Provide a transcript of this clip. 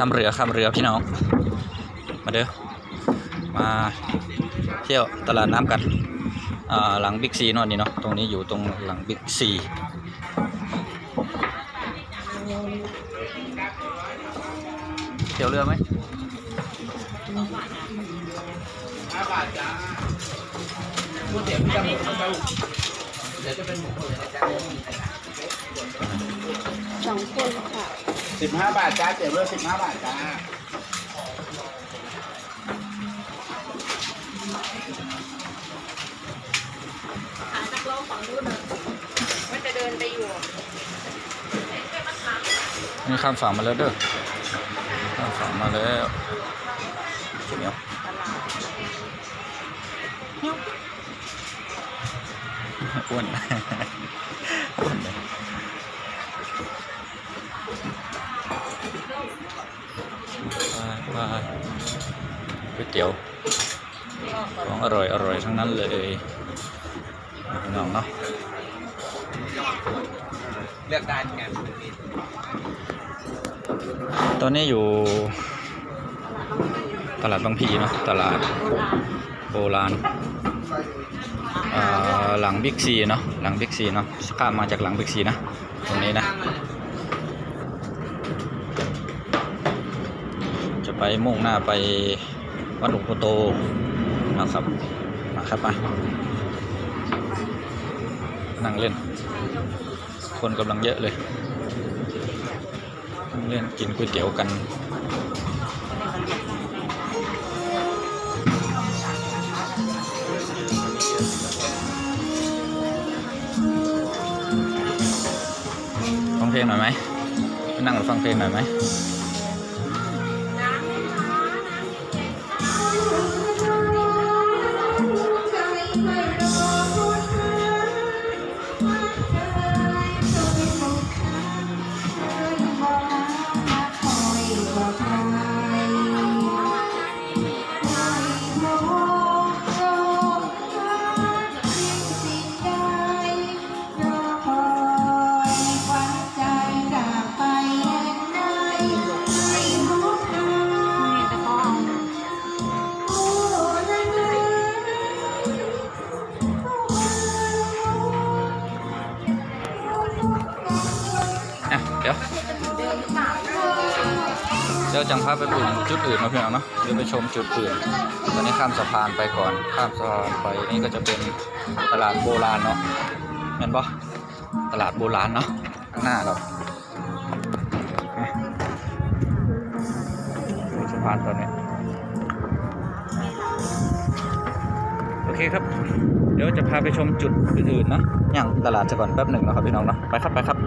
ข้ามเรือข้ามเรือพี่น้อง มาเด้อ มาเที่ยวตลาดน้ำกันหลังบิ๊กซีนอนนี่เนาะ ตรงนี้อยู่ตรงหลังบิ๊กซีเที่ยวเรือไหมสองคนค่ะ สิบห้าบาทจ้าเจ็บเลือสิบห้าบาทจ้าหานักร้องฝั่งนู้นเลยมันจะเดินไปอยู่นี่ข้ามฝั่งมาแล้วเด้อข้ามฝั่งมาแล้วเดี๋ยวตลาดอ้วน ก๋วยเตี๋ยวของอร่อยอร่อยทั้งนั้นเลยพี่น้องเนาะเลือกได้ไงตอนนี้อยู่ ตลาดบางพีเนาะตลาดโบราณอ่าหลังบิ๊กซีเนาะหลังบิ๊กซีเนาะข้ามมาจากหลังบิ๊กซีนะ ตรงนี้นะ จะ ไปมุ่งหน้าไปวัดหลวงปู่โตนะครับมาครับมานั่งเล่น คนกำลังเยอะเลยนั่งเล่นกินก๋วยเตี๋ยวกันฟังเพลงหน่อยไหมไปนั่งฟังเพลงหน่อยไหม เดี๋ยวเดี๋ยวจังพาไปปุ่นจุดอื่นเนาะพี่น้องเนาะเดี๋ยวไปชมจุดอื่นตอนนี้ข้ามสะพานไปก่อน ข้ามสะพานไปนี่ก็จะเป็นตลาดโบราณเนาะเห็นปะตลาดโบราณเนาะข้างหน้าเราสะพานตอนนี้โอเคครับ เดี๋ยวจะพาไปชมจุดอื่นๆเนาะอย่างตลาดจะก่อนแป๊บหนึ่งนะครับพี่น้องเนาะไปครับไปครับ